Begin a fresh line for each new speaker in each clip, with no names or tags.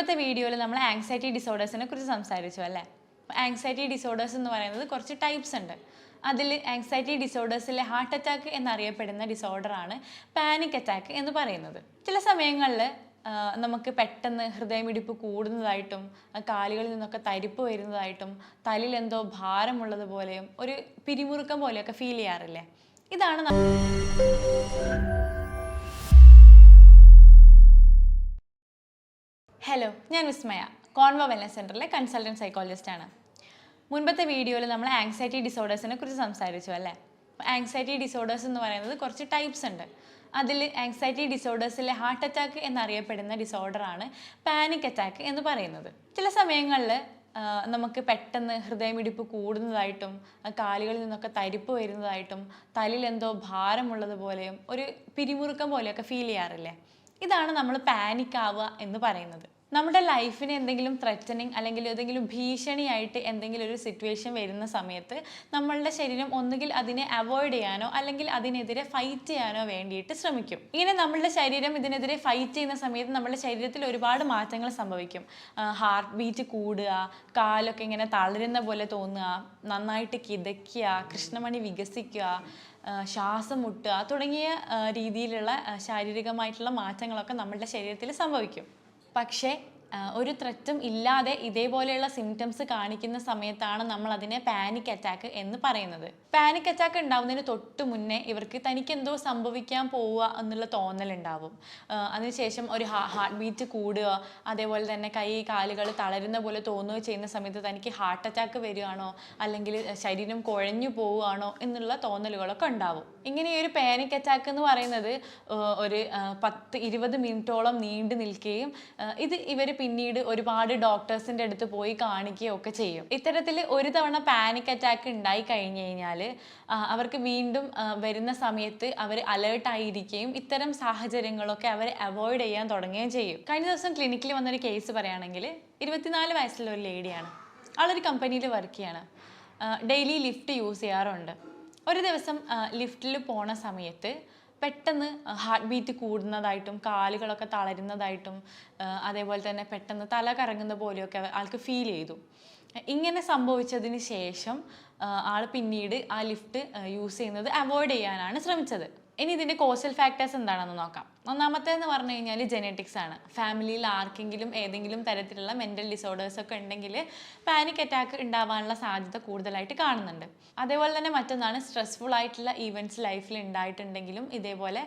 മുൻപത്തെ വീഡിയോയിൽ നമ്മൾ ആങ്സൈറ്റി ഡിസോർഡേഴ്സിനെ കുറിച്ച് സംസാരിച്ചു അല്ലേ? ആങ്സൈറ്റി ഡിസോർഡേഴ്സ് എന്ന് പറയുന്നത് കുറച്ച് ടൈപ്സ് ഉണ്ട്. അതിൽ ആങ്സൈറ്റി ഡിസോർഡേഴ്സിലെ ഹാർട്ട് അറ്റാക്ക് എന്നറിയപ്പെടുന്ന ഡിസോർഡറാണ് പാനിക് അറ്റാക്ക് എന്ന് പറയുന്നത്. ചില സമയങ്ങളിൽ നമുക്ക് പെട്ടെന്ന് ഹൃദയമിടിപ്പ് കൂടുന്നതായിട്ടും കാലുകളിൽ നിന്നൊക്കെ തരിപ്പ് വരുന്നതായിട്ടും തലയിൽ എന്തോ ഭാരമുള്ളത് പോലെയും ഒരു പിരിമുറുക്കം പോലെയൊക്കെ ഫീൽ ചെയ്യാറില്ലേ? ഇതാണ് ന- ഹലോ ഞാൻ വിസ്മയ കോൺവ വെൽനസ് സെന്ററിലെ കൺസൾട്ടന്റ് സൈക്കോളജിസ്റ്റ് ആണ്. മുൻപത്തെ വീഡിയോയിൽ നമ്മൾ ആങ്സൈറ്റി ഡിസോർഡേഴ്സിനെ കുറിച്ച് സംസാരിച്ചു അല്ലേ? ആങ്സൈറ്റി ഡിസോർഡേഴ്സ് എന്ന് പറയുന്നത് കുറച്ച് ടൈപ്സ് ഉണ്ട്. അതിൽ ആങ്സൈറ്റി ഡിസോർഡേഴ്സിലെ ഹാർട്ട് അറ്റാക്ക് എന്നറിയപ്പെടുന്ന ഡിസോർഡറാണ് പാനിക് അറ്റാക്ക് എന്ന് പറയുന്നത്. ചില സമയങ്ങളിൽ നമുക്ക് പെട്ടെന്ന് ഹൃദയമിടിപ്പ് കൂടുന്നതായിട്ടും കാലുകളിൽ നിന്നൊക്കെ തരിപ്പ് വരുന്നതായിട്ടും തലയിൽ എന്തോ ഭാരമുള്ളത് പോലെയും ഒരു പിരിമുറുക്കം പോലെയൊക്കെ ഫീൽ ചെയ്യാറില്ലേ? ഇതാണ് നമ്മൾ പാനിക് ആവുക എന്ന് പറയുന്നത്. നമ്മുടെ ലൈഫിന് എന്തെങ്കിലും ത്രെറ്റനിങ് അല്ലെങ്കിൽ ഏതെങ്കിലും ഭീഷണിയായിട്ട് എന്തെങ്കിലും ഒരു സിറ്റുവേഷൻ വരുന്ന സമയത്ത് നമ്മളുടെ ശരീരം ഒന്നുകിൽ അതിനെ അവോയ്ഡ് ചെയ്യാനോ അല്ലെങ്കിൽ അതിനെതിരെ ഫൈറ്റ് ചെയ്യാനോ വേണ്ടിയിട്ട് ശ്രമിക്കും. ഇങ്ങനെ നമ്മളുടെ ശരീരം ഇതിനെതിരെ ഫൈറ്റ് ചെയ്യുന്ന സമയത്ത് നമ്മുടെ ശരീരത്തിൽ ഒരുപാട് മാറ്റങ്ങൾ സംഭവിക്കും. ഹാർട്ട് ബീറ്റ് കൂടുക കാലൊക്കെ ഇങ്ങനെ തളരുന്ന പോലെ തോന്നുക നന്നായിട്ട് കിതയ്ക്കുക കൃഷ്ണമണി വികസിക്കുക ശ്വാസം മുട്ടുക തുടങ്ങിയ രീതിയിലുള്ള ശാരീരികമായിട്ടുള്ള മാറ്റങ്ങളൊക്കെ നമ്മളുടെ ശരീരത്തിൽ സംഭവിക്കും. പക്ഷേ ഒരു ത്രെറ്റും ഇല്ലാതെ ഇതേപോലെയുള്ള സിംറ്റംസ് കാണിക്കുന്ന സമയത്താണ് നമ്മൾ അതിനെ പാനിക് അറ്റാക്ക് എന്ന് പറയുന്നത്. പാനിക് അറ്റാക്ക് ഉണ്ടാവുന്നതിന് തൊട്ട് മുന്നേ ഇവർക്ക് തനിക്ക് എന്തോ സംഭവിക്കാൻ പോവുക എന്നുള്ള തോന്നലുണ്ടാവും അതിനുശേഷം ഒരു ഹാർട്ട് ബീറ്റ് കൂടുക അതേപോലെ തന്നെ കൈ കാലുകൾ തളരുന്ന പോലെ തോന്നുക ചെയ്യുന്ന സമയത്ത് തനിക്ക് ഹാർട്ട് അറ്റാക്ക് വരികയാണോ അല്ലെങ്കിൽ ശരീരം കുഴഞ്ഞു പോവുകയാണോ എന്നുള്ള തോന്നലുകളൊക്കെ ഉണ്ടാവും. ഇങ്ങനെ ഒരു പാനിക് അറ്റാക്ക് എന്ന് പറയുന്നത് ഒരു പത്ത് ഇരുപത് മിനിറ്റോളം നീണ്ടു നിൽക്കുകയും ഇത് ഇവർ പിന്നീട് ഒരുപാട് ഡോക്ടേഴ്സിന്റെ അടുത്ത് പോയി കാണിക്കുകയും ഒക്കെ ചെയ്യും. ഇത്തരത്തിൽ ഒരു തവണ പാനിക് അറ്റാക്ക് ഉണ്ടായി കഴിഞ്ഞു കഴിഞ്ഞാൽ അവർക്ക് വീണ്ടും വരുന്ന സമയത്ത് അവർ അലേർട്ടായിരിക്കുകയും ഇത്തരം സാഹചര്യങ്ങളൊക്കെ അവർ അവോയ്ഡ് ചെയ്യാൻ തുടങ്ങുകയും ചെയ്യും. കഴിഞ്ഞ ദിവസം ക്ലിനിക്കിൽ വന്നൊരു കേസ് പറയുകയാണെങ്കിൽ ഇരുപത്തിനാല് വയസ്സുള്ള ഒരു ലേഡിയാണ് ആളൊരു കമ്പനിയിൽ വർക്ക് ചെയ്യാണ്. ഡെയിലി ലിഫ്റ്റ് യൂസ് ചെയ്യാറുണ്ട്. ഒരു ദിവസം ലിഫ്റ്റിൽ പോണ സമയത്ത് പെട്ടെന്ന് ഹാർട്ട് ബീറ്റ് കൂടുന്നതായിട്ടും കാലുകളൊക്കെ തളരുന്നതായിട്ടും അതേപോലെ തന്നെ പെട്ടെന്ന് തല കറങ്ങുന്ന പോലെയൊക്കെ ആൾക്ക് ഫീൽ ചെയ്തു. ഇങ്ങനെ സംഭവിച്ചതിന് ശേഷം ആൾ പിന്നീട് ആ ലിഫ്റ്റ് യൂസ് ചെയ്യുന്നത് അവോയ്ഡ് ചെയ്യാനാണ് ശ്രമിച്ചത്. ഇനി ഇതിന്റെ കോസൽ ഫാക്ടേഴ്സ് എന്താണെന്ന് നോക്കാം. ഒന്നാമത്തേന്ന് പറഞ്ഞു കഴിഞ്ഞാൽ ജെനറ്റിക്സ് ആണ്. ഫാമിലിയിൽ ആർക്കെങ്കിലും ഏതെങ്കിലും തരത്തിലുള്ള മെന്റൽ ഡിസോർഡേഴ്സ് ഒക്കെ ഉണ്ടെങ്കിൽ പാനിക് അറ്റാക്ക് ഉണ്ടാവാനുള്ള സാധ്യത കൂടുതലായിട്ട് കാണുന്നുണ്ട്. അതേപോലെ തന്നെ മറ്റൊന്നാണ് സ്ട്രെസ്ഫുൾ ആയിട്ടുള്ള ഈവന്റ്സ് ലൈഫിൽ ഉണ്ടായിട്ടുണ്ടെങ്കിലും ഇതേപോലെ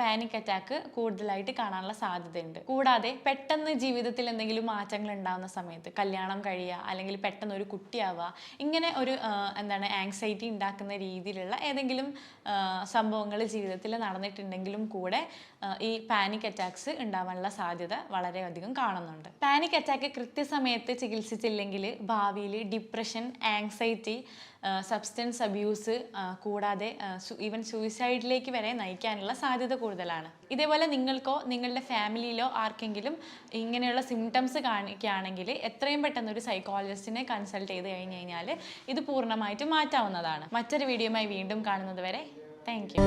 പാനിക് അറ്റാക്ക് കൂടുതലായിട്ട് കാണാനുള്ള സാധ്യതയുണ്ട്. കൂടാതെ പെട്ടെന്ന് ജീവിതത്തിൽ എന്തെങ്കിലും മാറ്റങ്ങൾ ഉണ്ടാകുന്ന സമയത്ത് കല്യാണം കഴിയുക അല്ലെങ്കിൽ പെട്ടെന്ന് ഒരു കുട്ടിയാവുക ഇങ്ങനെ ഒരു എന്താണ് ആങ്സൈറ്റി ഉണ്ടാക്കുന്ന രീതിയിലുള്ള ഏതെങ്കിലും സംഭവങ്ങൾ ജീവിതത്തിൽ നടന്നിട്ടുണ്ടെങ്കിലും കൂടെ ഈ പാനിക് അറ്റാക്സ് ഉണ്ടാവാനുള്ള സാധ്യത വളരെയധികം കാണുന്നുണ്ട്. പാനിക് അറ്റാക്ക് കൃത്യസമയത്ത് ചികിത്സിച്ചില്ലെങ്കിൽ ഭാവിയിൽ ഡിപ്രഷൻ ആങ്സൈറ്റി സബ്സ്റ്റൻസ് അബ്യൂസ് കൂടാതെ ഈവൻ സൂയിസൈഡിലേക്ക് വരെ നയിക്കാനുള്ള സാധ്യത കൂടുതലാണ്. ഇതേപോലെ നിങ്ങൾക്കോ നിങ്ങളുടെ ഫാമിലിയിലോ ആർക്കെങ്കിലും ഇങ്ങനെയുള്ള സിംറ്റംസ് കാണിക്കുകയാണെങ്കിൽ എത്രയും പെട്ടെന്ന് ഒരു സൈക്കോളജിസ്റ്റിനെ കൺസൾട്ട് ചെയ്ത് കഴിഞ്ഞ് കഴിഞ്ഞാൽ ഇത് പൂർണമായിട്ടും മാറ്റാവുന്നതാണ്. മറ്റൊരു വീഡിയോയുമായി വീണ്ടും കാണുന്നത് വരെ Thank you.